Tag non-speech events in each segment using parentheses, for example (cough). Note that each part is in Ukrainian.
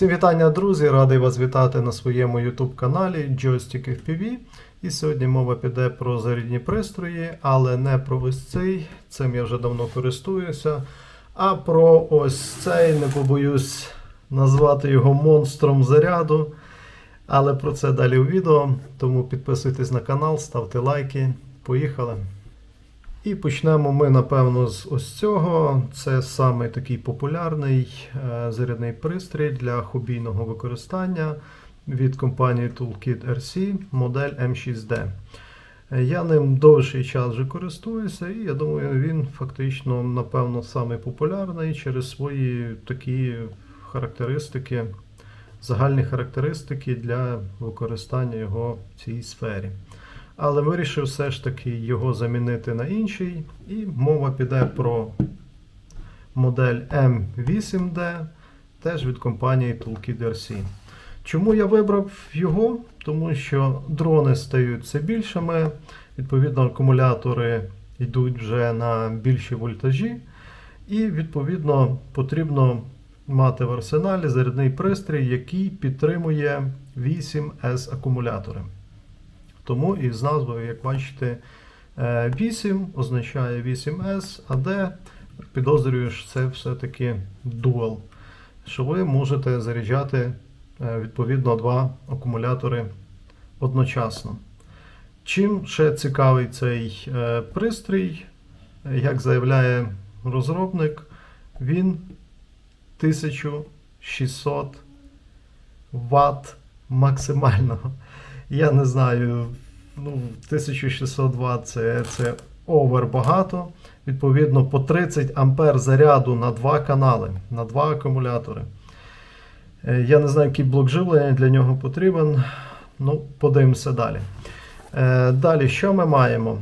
Всім вітання, друзі! Радий вас вітати на своєму YouTube каналі Joystick FPV. І сьогодні мова піде про зарядні пристрої, але не про ось цей, цим я вже давно користуюся. А про ось цей, не побоюсь назвати його монстром заряду. Але про це далі у відео. Тому підписуйтесь на канал, ставте лайки. Поїхали! І почнемо ми, напевно, з ось цього. Це саме такий популярний е, зарядний пристрій для хобійного використання від компанії Toolkit RC модель M6D. Е, Я ним довший час вже користуюся, і я думаю, він фактично, напевно, самий популярний через свої такі характеристики, загальні характеристики для використання його в цій сфері. Але вирішив все ж таки його замінити на інший. І мова піде про модель M8D, теж від компанії Toolkit RC. Чому я вибрав його? Тому що дрони стають все більшими, відповідно, акумулятори йдуть вже на більші вольтажі, і, відповідно, потрібно мати в арсеналі зарядний пристрій, який підтримує 8S акумулятори. Тому і з назвою, як бачите, 8 означає 8S, а D підозрюю, що це все-таки Dual. Що ви можете заряджати відповідно два акумулятори одночасно. Чим ще цікавий цей пристрій, як заявляє розробник, він 1600 Вт максимального. Я не знаю, ну, 1600 Вт це, це овер багато. Відповідно, по 30 А заряду на два канали, на два акумулятори. Я не знаю, який блок живлення для нього потрібен. Ну, подивимося далі. Далі, що ми маємо?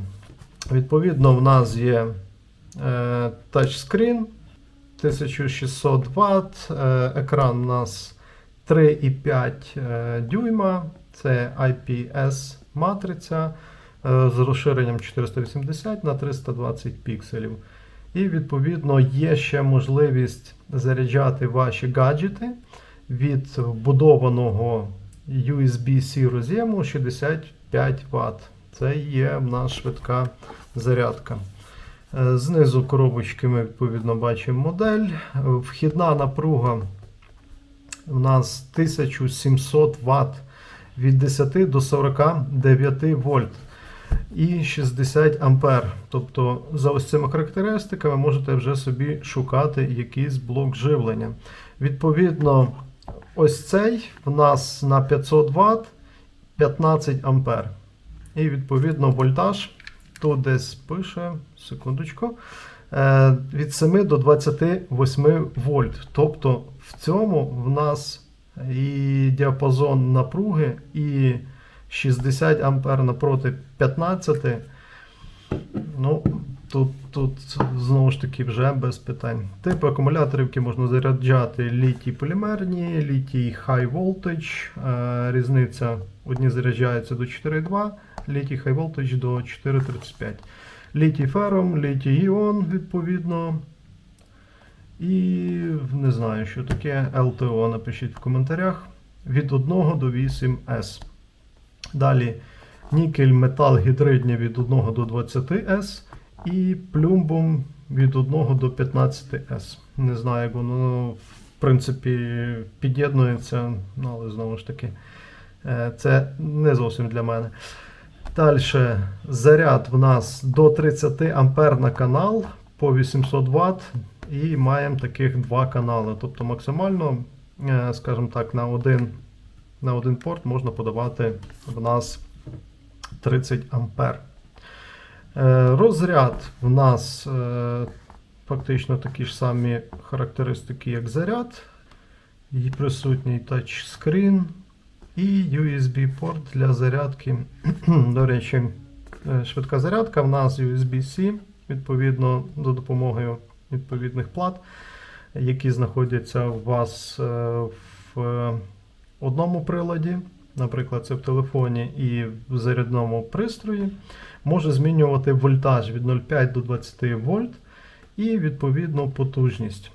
Відповідно, в нас є тачскрін 1600 Вт, екран у нас 3,5 дюйма. Це IPS матриця з розширенням 480 на 320 пікселів. І, відповідно, є ще можливість заряджати ваші гаджети від вбудованого USB-C роз'єму 65 Вт. Це є в нас швидка зарядка. Знизу коробочки ми відповідно бачимо модель. Вхідна напруга у нас 1700 Вт від 10 до 49 вольт і 60 ампер. Тобто, за ось цими характеристиками можете вже собі шукати якийсь блок живлення. Відповідно, ось цей в нас на 500 Вт 15 ампер. І відповідно вольтаж тут десь пише, секундочку, від 7 до 28 вольт. Тобто в цьому в нас і діапазон напруги, і 60 ампер напроти 15. Ну, Тут тут знову ж таки вже без питань. Типи акумуляторів, які можна заряджати літій полімерні, літій high voltage. Різниця одні заряджаються до 4,2, літій high voltage до 4,35. Літій фером, літій іон, відповідно. І не знаю, що таке LTO. Напишіть в коментарях. Від 1 до 8S. Далі нікель метал гідридні від 1 до 20S. І плюмбум від 1 до 15S. Не знаю, як воно, в принципі, під'єднується, ну, але знову ж таки, це не зовсім для мене. Далі заряд в нас до 30 А на канал по 800 Вт. І маємо таких два канали. Тобто максимально, скажімо так, на один на один порт можна подавати в нас 30 ампер. Розряд в нас фактично такі ж самі характеристики, як заряд. І присутній тачскрін і USB-порт для зарядки. (clears throat) До речі, швидка зарядка в нас USB-C, відповідно, за допомогою відповідних плат, які знаходяться у вас в одному приладі, наприклад, це в телефоні і в зарядному пристрої, може змінювати вольтаж від 0,5 до 20 вольт і відповідно потужність.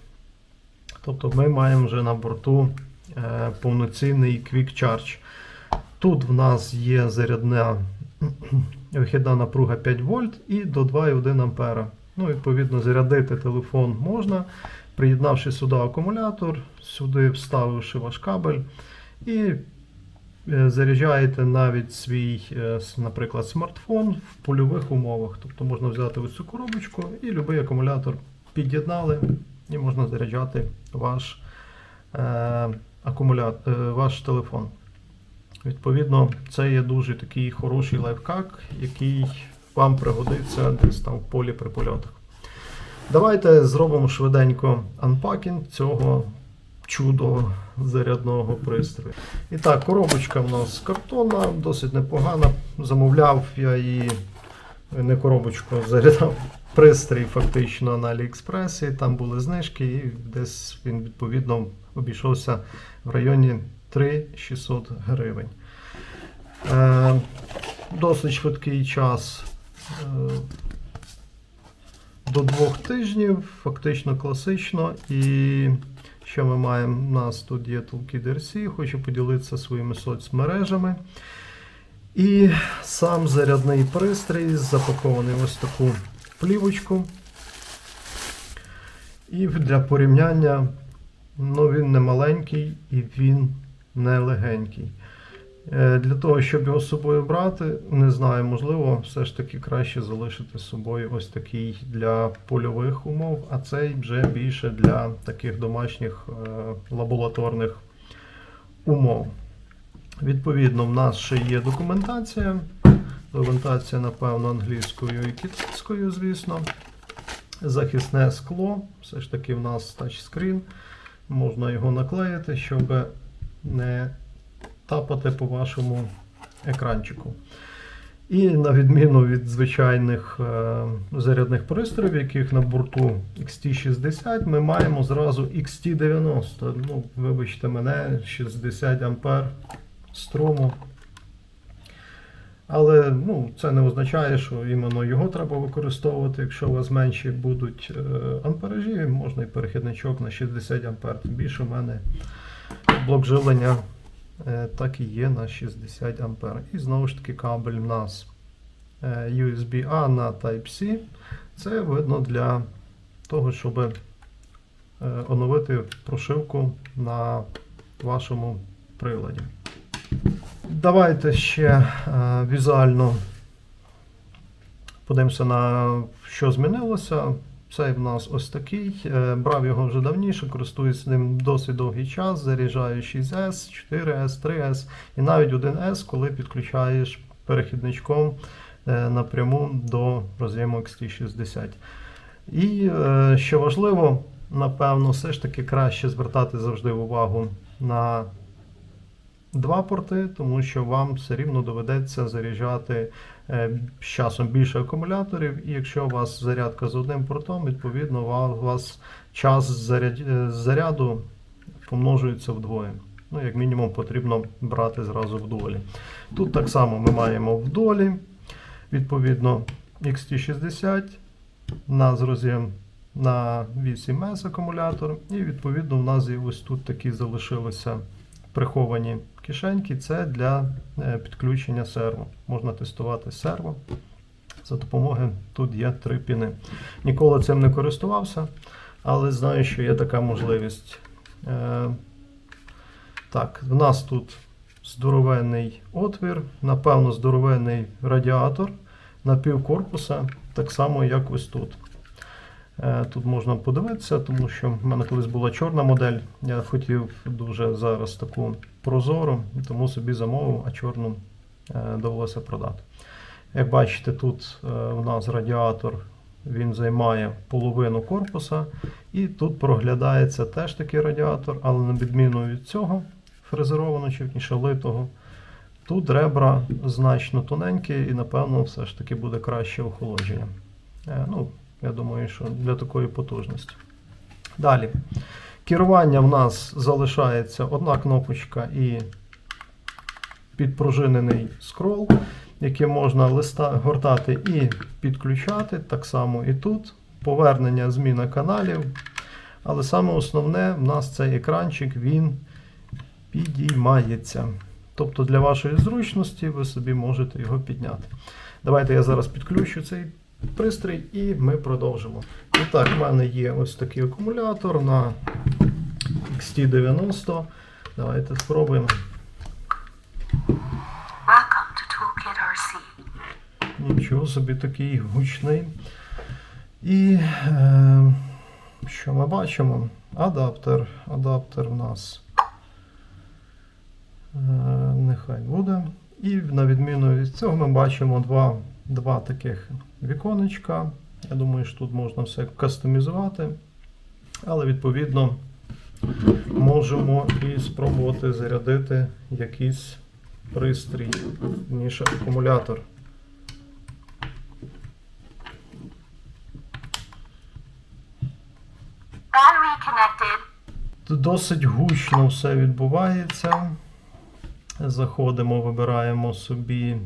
Тобто ми маємо вже на борту е, повноцінний Quick Charge. Тут в нас є зарядна (clears throat) вихідна напруга 5 вольт і до 2,1 ампера. Ну, відповідно, зарядити телефон можна, приєднавши сюди акумулятор, сюди вставивши ваш кабель. І е, заряджаєте навіть свій, е, наприклад, смартфон в польових умовах. Тобто можна взяти ось цю коробочку і будь-який акумулятор під'єднали, і можна заряджати ваш, е, акумулятор, е, ваш телефон. Відповідно, це є дуже такий хороший лайфхак, який вам пригодиться десь там в полі при польотах. Давайте зробимо швиденько анпакінг цього чудо зарядного пристрою. І так, коробочка в нас картонна, досить непогана. Замовляв я її не коробочку, зарядав пристрій фактично на Аліекспресі. Там були знижки, і десь він відповідно обійшовся в районі 3600 гривень. Е, досить швидкий час. Е, до двох тижнів, фактично класично. І що ми маємо? У нас тут є Toolkit хочу поділитися своїми соцмережами. І сам зарядний пристрій запакований в ось таку плівочку. І для порівняння, ну він не маленький і він не легенький. Е, Для того, щоб його з собою брати, не знаю, можливо, все ж таки краще залишити з собою ось такий для польових умов, а цей вже більше для таких домашніх е, лабораторних умов. Відповідно, в нас ще є документація. Документація, напевно, англійською і китайською, звісно. Захисне скло. Все ж таки в нас тачскрін. Можна його наклеїти, щоб не тапати по вашому екранчику. І на відміну від звичайних е, зарядних пристроїв, яких на борту XT60, ми маємо зразу XT90. Ну, вибачте мене, 60 ампер струму. Але ну, це не означає, що іменно його треба використовувати. Якщо у вас менші будуть е, амперажі, можна і перехідничок на 60 ампер. Тим більше в мене блок живлення так і є на 60 ампер. І знову ж таки кабель у нас е, USB-A на Type-C. Це видно для того, щоб е, оновити прошивку на вашому приладі. Давайте ще е, візуально подивимося на що змінилося. Цей в нас ось такий. Е, Брав його вже давніше, користуюсь ним досить довгий час. Заряджаю 6S, 4S, 3S і навіть 1S, коли підключаєш перехідничком е, напряму до роз'єму XT60. І е, що важливо, напевно, все ж таки краще звертати завжди увагу на два порти, тому що вам все рівно доведеться заряджати з часом більше акумуляторів, і якщо у вас зарядка з одним портом, відповідно у вас час е, заряду помножується вдвоє. Ну, як мінімум, потрібно брати зразу в долі. Тут так само ми маємо в долі, відповідно, XT60 на роз'єм на 8С акумулятор, і відповідно у нас є ось тут такі залишилися приховані кишеньки. Це для е, підключення серво. Можна тестувати серво. За допомогою тут є три піни. Ніколи цим не користувався, але знаю, що є така можливість. Е, Так, в нас тут здоровенний отвір, напевно, здоровенний радіатор на пів корпуса, так само, як ось тут. Е, Тут можна подивитися, тому що в мене колись була чорна модель. Я хотів дуже зараз таку прозору, тому собі замовив, а чорну е, довелося продати. Як бачите, тут е, в нас радіатор він займає половину корпуса, і тут проглядається теж такий радіатор, але на відміну від цього фрезерованого чи вніше литого, тут ребра значно тоненькі і, напевно, все ж таки буде краще охолодження. Е, Ну, я думаю, що для такої потужності. Далі. Керування в нас залишається одна кнопочка і підпружинений скрол, який можна листа, гортати і підключати. Так само і тут. Повернення, зміна каналів. Але саме основне, в нас цей екранчик він підіймається. Тобто для вашої зручності ви собі можете його підняти. Давайте я зараз підключу цей пристрій і ми продовжимо. І так, в мене є ось такий акумулятор на XT90. Давайте спробуємо. Нічого собі такий гучний. І е, що ми бачимо? Адаптер. Адаптер в нас е, нехай буде. І на відміну від цього ми бачимо два, два таких віконечка. Я думаю, що тут можна все кастомізувати. Але відповідно можемо і спробувати зарядити якийсь пристрій, ніж акумулятор. Досить гучно все відбувається. Заходимо, вибираємо собі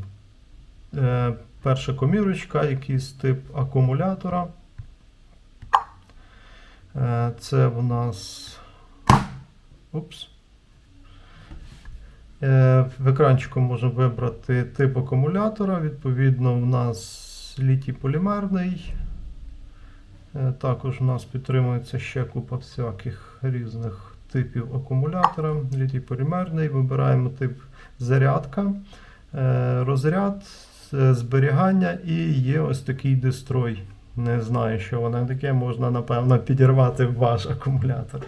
е, перша комірочка, якийсь тип акумулятора. Е, це в нас. Упс. Е, в екранчику можемо вибрати тип акумулятора. Відповідно, в нас літій полімерний. Е, Також у нас підтримується ще купа всяких різних типів акумулятора. Літій полімерний. Вибираємо тип зарядка, розряд, зберігання і є ось такий дестрой. Не знаю, що воно таке, можна, напевно, підірвати ваш акумулятор.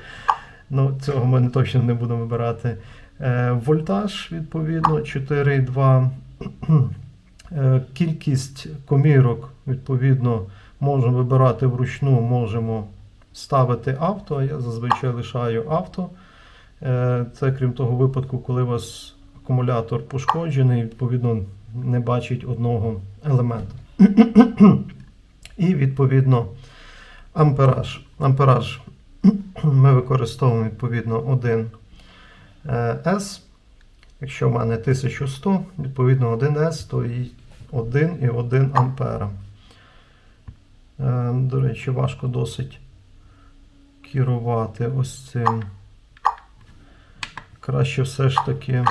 Ну, цього ми точно не будемо вибирати. Е, Вольтаж, відповідно, 4,2. Е, Кількість комірок, відповідно, можемо вибирати вручну, можемо ставити авто. Я зазвичай лишаю авто. Е, Це крім того випадку, коли у вас акумулятор пошкоджений, відповідно, не бачить одного елемента. І відповідно ампераж. Ампераж ми використовуємо відповідно 1 S. Якщо в мене 1100, відповідно 1С, то і 1,1 ампера. Е, До речі, важко досить керувати ось цим. Краще все ж таки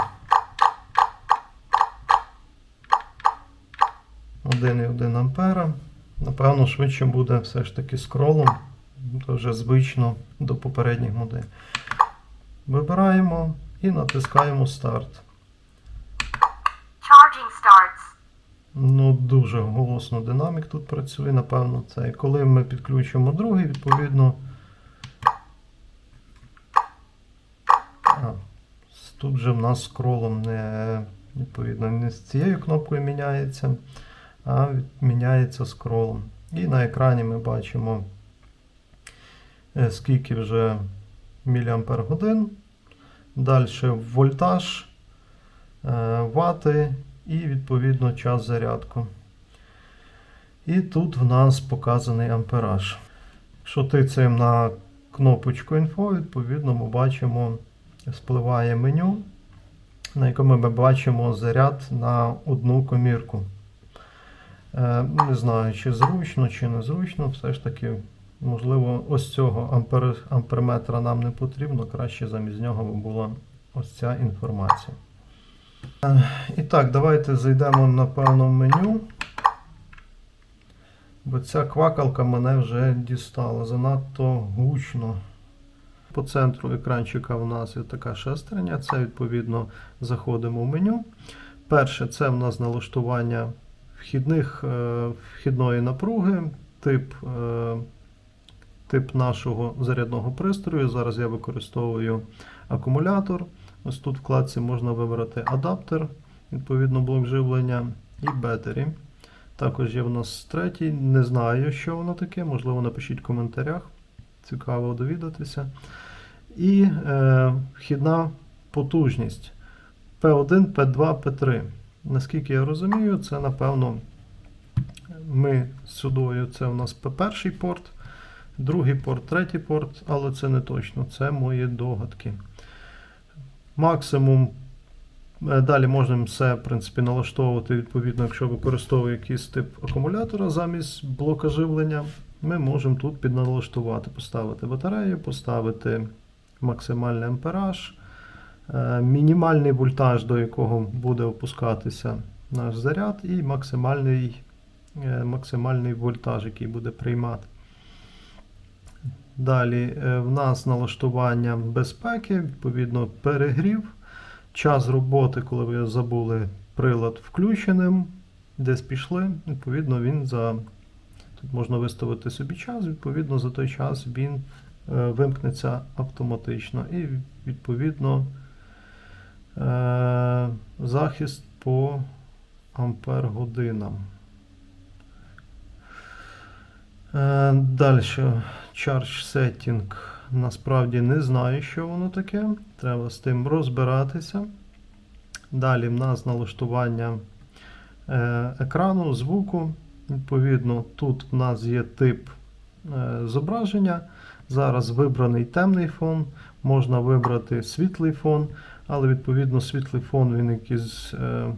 1,1 ампера. Напевно, швидше буде все ж таки скролом. Це вже звично до попередніх моделей. Вибираємо і натискаємо старт. Ну, дуже голосно динамік тут працює, напевно, це. І коли ми підключимо другий, відповідно. А, тут же в нас скролом не, відповідно, не з цією кнопкою міняється, а міняється скролом. І на екрані ми бачимо, е, скільки вже міліампер годин. Далі вольтаж, е, вати і відповідно час зарядку. І тут в нас показаний ампераж. Якщо тицяємо на кнопочку інфо, відповідно ми бачимо, спливає меню, на якому ми бачимо заряд на одну комірку. Е, Не знаю, чи зручно, чи не зручно, все ж таки, можливо, ось цього ампер, амперметра нам не потрібно, краще замість нього була ось ця інформація. Е, І так, давайте зайдемо напевно в меню. Бо ця квакалка мене вже дістала. Занадто гучно. По центру екранчика в нас є така шестерня. Це відповідно заходимо в меню. Перше, це в нас налаштування вхідних, е, вхідної напруги, тип, е, тип нашого зарядного пристрою. Зараз я використовую акумулятор. Ось тут в вкладці можна вибрати адаптер, відповідно блок живлення і бетері. Також є в нас третій. Не знаю, що воно таке, можливо, напишіть в коментарях. Цікаво довідатися. І е, вхідна потужність P1, P2, P3. Наскільки я розумію, це напевно ми сюдою, це у нас P1 порт, другий порт, третій порт, але це не точно, це мої догадки. Максимум. е, Далі можемо все в принципі, налаштовувати, відповідно, якщо використовую якийсь тип акумулятора замість блока живлення, ми можемо тут підналаштувати, поставити батарею, поставити максимальний ампераж, мінімальний вольтаж, до якого буде опускатися наш заряд, і максимальний, е, максимальний вольтаж, який буде приймати. Далі е, в нас налаштування безпеки, відповідно, перегрів. Час роботи, коли ви забули прилад включеним, десь пішли, відповідно, він за. Тут можна виставити собі час, відповідно, за той час він е, вимкнеться автоматично. І відповідно е, захист по ампер годинам. Е, Далі. Charge Setting. Насправді не знаю, що воно таке. Треба з тим розбиратися. Далі в нас налаштування е, екрану, звуку. Відповідно, тут в нас є тип е, зображення. Зараз вибраний темний фон, можна вибрати світлий фон, але відповідно світлий фон він якийсь е,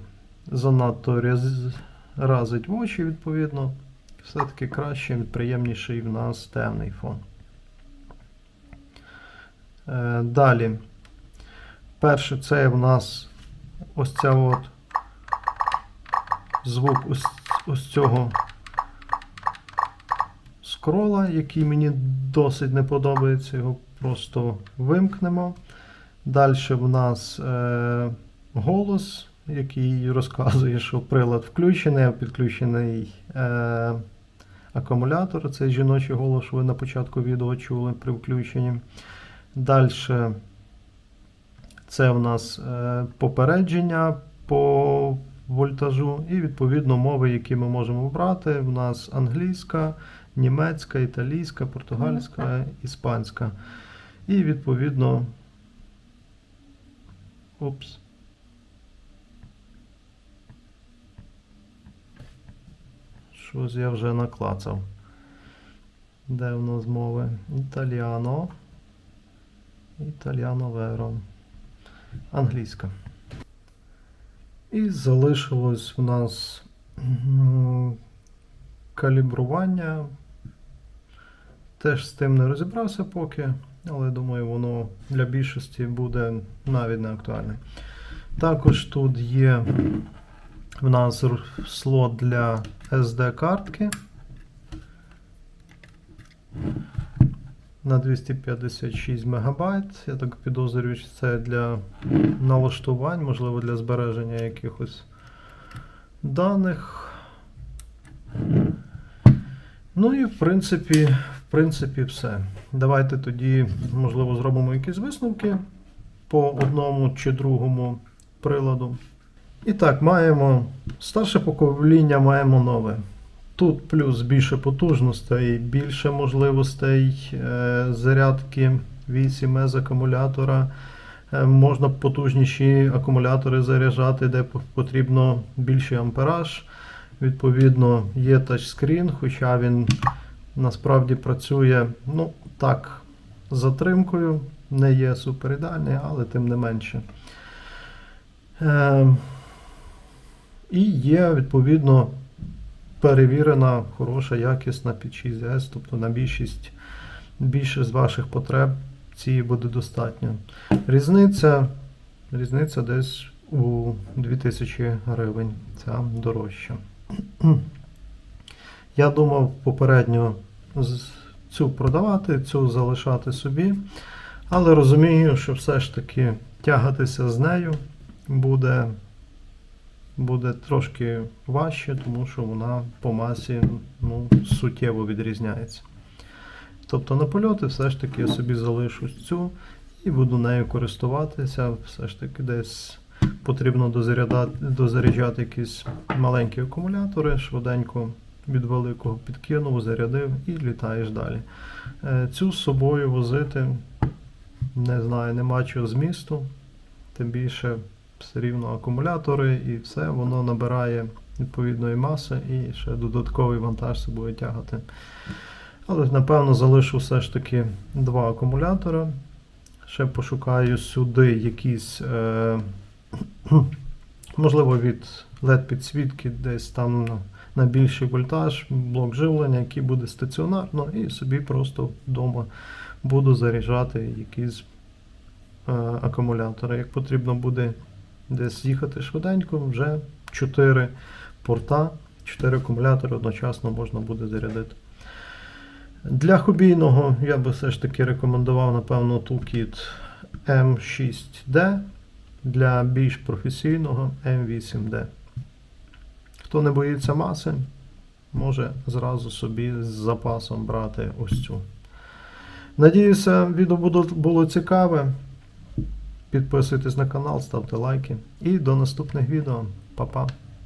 занадто ряз- разить в очі, відповідно. Все-таки краще, приємніший в нас темний фон. Е, далі. Перше, це в нас ось ця от звук ось, ось цього скрола, який мені досить не подобається. Його просто вимкнемо. Далі в нас е, голос, який розказує, що прилад включений, підключений е, акумулятор. Це жіночий голос, що ви на початку відео чули при включенні. Далі це в нас е, попередження по вольтажу і відповідно мови, які ми можемо обрати. У нас англійська, німецька, італійська, португальська, іспанська. І відповідно. Упс. Щось я вже наклацав. Де в нас мови? Італіано. Італіано веро. Англійська. І залишилось в нас калібрування. Теж з тим не розібрався поки, але думаю, воно для більшості буде навіть не актуальне. Також тут є в нас слот для SD-картки на 256 МБ. Я так підозрюю, що це для налаштувань, можливо, для збереження якихось даних. Ну і в принципі, принципі, все. Давайте тоді, можливо, зробимо якісь висновки по одному чи другому приладу. І так, маємо старше покоління, маємо нове. Тут плюс більше потужностей, більше можливостей е, зарядки 8 з акумулятора. Е, можна потужніші акумулятори заряджати, де потрібно більший ампераж. Відповідно, є тачскрін, хоча він насправді працює ну, так, з затримкою, не є супер ідеальний, але тим не менше. Е, і є, відповідно, перевірена, хороша, якісна під 6S, тобто на більшість, більше з ваших потреб цієї буде достатньо. Різниця, різниця десь у 2000 гривень. Ця дорожча. Я думав попередньо цю продавати, цю залишати собі, але розумію, що все ж таки тягатися з нею буде, буде трошки важче, тому що вона по масі ну, суттєво відрізняється. Тобто на польоти все ж таки я собі залишу цю і буду нею користуватися. Все ж таки десь потрібно дозаряджати, якісь маленькі акумулятори, швиденько від великого підкинув, зарядив і літаєш далі. Е, Цю з собою возити, не знаю, нема чого змісту, тим більше все рівно акумулятори і все, воно набирає відповідної маси і ще додатковий вантаж з собою тягати. Але напевно залишу все ж таки два акумулятора. Ще пошукаю сюди якісь, е, (clears throat) можливо, від LED підсвітки, десь там на, більший вольтаж, блок живлення, який буде стаціонарно, і собі просто вдома буду заряджати якісь е, акумулятора. Як потрібно буде десь їхати швиденько, вже 4 порта, 4 акумулятори одночасно можна буде зарядити. Для хобійного я би все ж таки рекомендував, напевно, Toolkit M6D. Для більш професійного M8D. Хто не боїться маси, може зразу собі з запасом брати ось цю. Надіюся, відео було, цікаве. Підписуйтесь на канал, ставте лайки. І до наступних відео. Па-па!